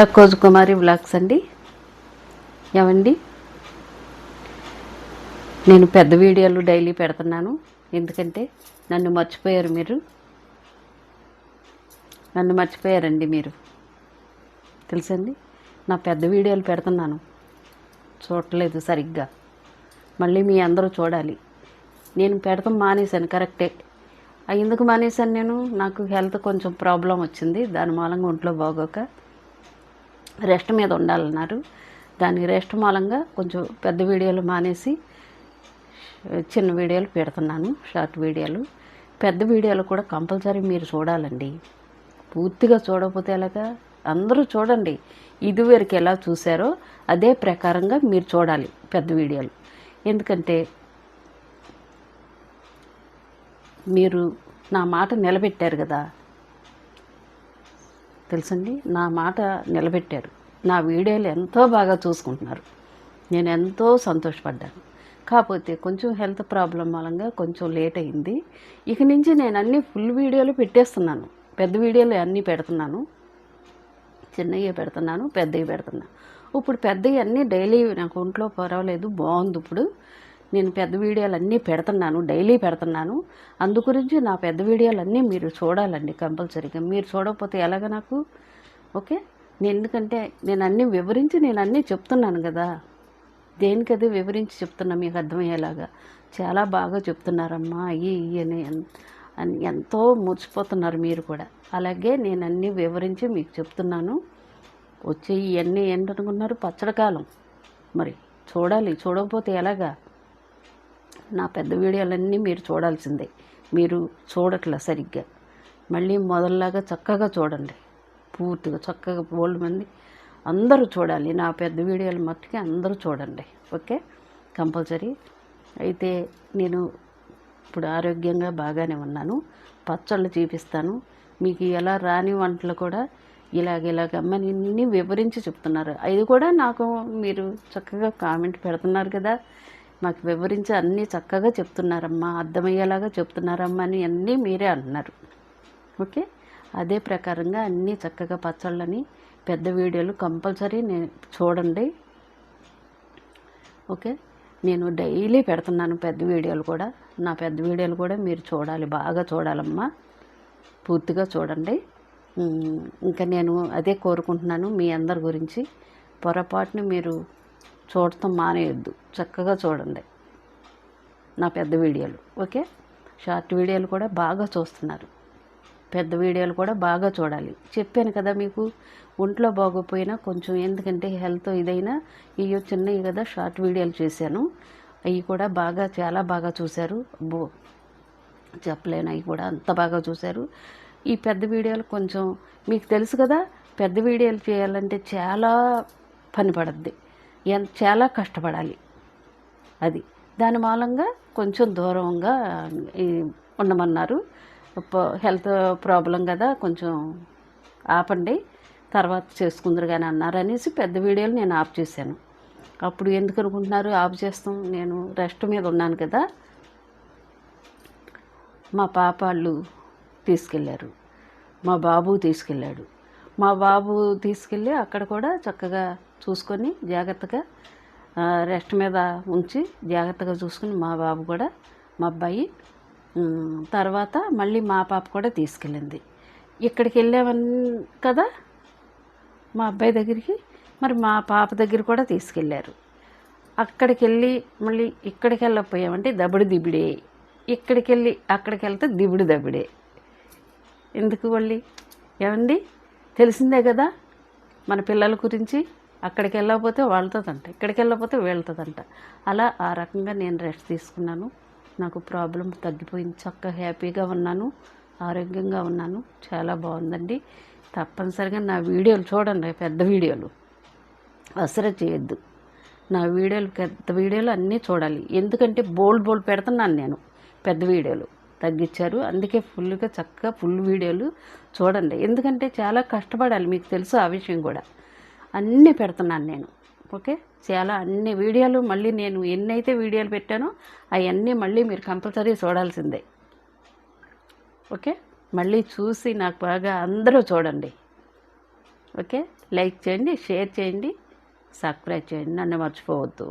లక్కోజ్ కుమారి blogs అండి. ఏమండి? నేను పెద్ద వీడియోలు డైలీ పెడుతున్నాను. ఎందుకంటే నన్ను మర్చిపోయారు మీరు. నన్ను మర్చిపోయారండి మీరు. తెలుసండి? నా పెద్ద వీడియోలు పెడుతున్నాను. చూడలేదు సరిగ్గా. మళ్ళీ మీ అందరూ చూడాలి. నేను పెడతాం మానేశాను కరెక్టే. ఎందుకు మానేశాను నేను? నాకు హెల్త్ కొంచెం ప్రాబ్లం వచ్చింది. దాని మూలంగా ఒంట్లో బాగోక. రెస్ట్ మీద ఉండాలన్నారు. దాని రెస్ట్ మూలంగా కొంచెం పెద్ద వీడియోలు మానేసి చిన్న వీడియోలు పెడుతున్నాను షార్ట్ వీడియోలు. పెద్ద వీడియోలు కూడా కంపల్సరీ మీరు చూడాలండి. పూర్తిగా చూడకపోతే ఎలాగా? అందరూ చూడండి. ఇదివరకు ఎలా చూసారో అదే ప్రకారంగా మీరు చూడాలి పెద్ద వీడియోలు. ఎందుకంటే మీరు నా మాట నిలబెట్టారు కదా తెలుసండి? నా మాట నిలబెట్టారు. నా వీడియోలు ఎంతో బాగా చూసుకుంటున్నారు. నేను ఎంతో సంతోషపడ్డాను. కాకపోతే కొంచెం హెల్త్ ప్రాబ్లం మూలంగా కొంచెం లేట్ అయింది. ఇక నుంచి నేను అన్ని ఫుల్ వీడియోలు పెట్టేస్తున్నాను. పెద్ద వీడియోలు అన్నీ పెడుతున్నాను. చిన్నవి పెడుతున్నాను పెద్దవి పెడుతున్నాను. ఇప్పుడు పెద్దవి అన్నీ డైలీ నాకు ఒంట్లో పర్వాలేదు బాగుంది ఇప్పుడు. నేను పెద్ద వీడియోలు అన్నీ పెడుతున్నాను డైలీ పెడుతున్నాను. అందు గురించి నా పెద్ద వీడియోలు అన్నీ మీరు చూడాలండి కంపల్సరీగా. మీరు చూడకపోతే ఎలాగ నాకు? ఓకే? నేను ఎందుకంటే నేను అన్నీ వివరించి నేను అన్నీ చెప్తున్నాను కదా. దేనికది వివరించి చెప్తున్నా మీకు అర్థమయ్యేలాగా? చాలా బాగా చెప్తున్నారమ్మా అయ్యి ఇయ్యి అని అని ఎంతో మురిసిపోతున్నారు మీరు కూడా. అలాగే నేను అన్నీ వివరించి మీకు చెప్తున్నాను. వచ్చే ఇవన్నీ ఏంటనుకున్నారు? పచ్చడి కాలం. మరి చూడాలి. చూడకపోతే ఎలాగా? నా పెద్ద వీడియోలన్నీ మీరు చూడాల్సిందే. మీరు చూడట్లే సరిగ్గా. మళ్ళీ మొదల్లాగా చక్కగా చూడండి. పూర్తిగా చక్కగా బోల్డ్ మంది అందరూ చూడాలి. నా పెద్ద వీడియోలు మట్టుకి అందరూ చూడండి. ఓకే? కంపల్సరీ. అయితే నేను ఇప్పుడు ఆరోగ్యంగా బాగానే ఉన్నాను. పచ్చళ్ళు చూపిస్తాను. మీకు ఎలా రాని వంటలు కూడా ఇలాగ ఇలాగ అమ్మని ఇన్ని వివరించి చెప్తున్నారు. అది కూడా నాకు మీరు చక్కగా కామెంట్ పెడుతున్నారు కదా. మాకు వివరించి అన్నీ చక్కగా చెప్తున్నారమ్మా అర్థమయ్యేలాగా చెప్తున్నారమ్మా అని అన్నీ మీరే అంటున్నారు ఓకే? అదే ప్రకారంగా అన్నీ చక్కగా పచ్చళ్ళని పెద్ద వీడియోలు కంపల్సరీ నేను చూడండి. ఓకే? నేను డైలీ పెడుతున్నాను పెద్ద వీడియోలు కూడా. నా పెద్ద వీడియోలు కూడా మీరు చూడాలి బాగా చూడాలమ్మా. పూర్తిగా చూడండి. ఇంకా నేను అదే కోరుకుంటున్నాను మీ అందరి గురించి. పొరపాటును మీరు చూడటం మానేయొద్దు. చక్కగా చూడండి. నా పెద్ద వీడియోలు. ఓకే? షార్ట్ వీడియోలు కూడా బాగా చూస్తున్నారు. పెద్ద వీడియోలు కూడా బాగా చూడాలి. చెప్పాను కదా మీకు ఒంట్లో బాగోపోయినా కొంచెం ఎందుకంటే హెల్త్ ఇదైనా ఇవి చిన్నవి కదా షార్ట్ వీడియోలు చేశాను. అవి కూడా బాగా చాలా బాగా చూశారు. బో చెప్పలేను అవి కూడా అంత బాగా చూశారు. ఈ పెద్ద వీడియోలు కొంచెం మీకు తెలుసు కదా పెద్ద వీడియోలు చేయాలంటే చాలా పని పడద్ది. ఎంత చాలా కష్టపడాలి. అది. దాని మూలంగా కొంచెం దూరంగా ఉండమన్నారు. హెల్త్ ప్రాబ్లం కదా కొంచెం ఆపండి తర్వాత చేసుకుందరు కానీ అన్నారు అనేసి పెద్ద వీడియోలు నేను ఆఫ్ చేశాను. అప్పుడు ఎందుకు అనుకుంటున్నారు? ఆఫ్ చేస్తాం. నేను రెస్ట్ మీద ఉన్నాను కదా. మా పాప వాళ్ళు తీసుకెళ్ళారు మా బాబు తీసుకెళ్ళాడు మా బాబు తీసుకెళ్ళి అక్కడ కూడా చక్కగా చూసుకొని జాగ్రత్తగా రెస్ట్ మీద ఉంచి జాగ్రత్తగా చూసుకుని మా బాబు కూడా మా అబ్బాయి తర్వాత మళ్ళీ మా పాప కూడా తీసుకెళ్ళింది. ఇక్కడికి వెళ్ళామని కదా మా అబ్బాయి దగ్గరికి మరి మా పాప దగ్గర కూడా తీసుకెళ్ళారు. అక్కడికి వెళ్ళి మళ్ళీ ఇక్కడికి వెళ్ళకపోయామంటే దబిడి దిబిడే. ఇక్కడికి వెళ్ళి అక్కడికి వెళ్తే దిబిడి దబిడే. ఎందుకు మళ్ళీ? ఏమండి? తెలిసిందే కదా మన పిల్లల గురించి. అక్కడికి వెళ్ళకపోతే వాళ్ళతోదంట ఇక్కడికి వెళ్ళకపోతే వీళ్ళతోదంట. అలా ఆ రకంగా నేను రెస్ట్ తీసుకున్నాను. నాకు ప్రాబ్లం తగ్గిపోయింది. చక్కగా హ్యాపీగా ఉన్నాను. ఆరోగ్యంగా ఉన్నాను. చాలా బాగుందండి. తప్పనిసరిగా నా వీడియోలు చూడండి పెద్ద వీడియోలు. అసలు చేయొద్దు. నా వీడియోలు పెద్ద వీడియోలు అన్నీ చూడాలి. ఎందుకంటే బోల్డ్ బోల్డ్ పెడుతున్నాను నేను పెద్ద వీడియోలు. తగ్గించారు. అందుకే ఫుల్గా చక్కగా ఫుల్ వీడియోలు చూడండి. ఎందుకంటే చాలా కష్టపడాలి మీకు తెలుసు ఆ విషయం కూడా. అన్నీ పెడుతున్నాను నేను. ఓకే? చాలా అన్ని వీడియోలు మళ్ళీ నేను ఎన్నైతే వీడియోలు పెట్టానో అవన్నీ మళ్ళీ మీరు కంపల్సరీ చూడాల్సిందే. ఓకే? మళ్ళీ చూసి నాకు బాగా అందరూ చూడండి. ఓకే? లైక్ చేయండి షేర్ చేయండి సబ్స్క్రైబ్ చేయండి. నన్ను మర్చిపోవద్దు.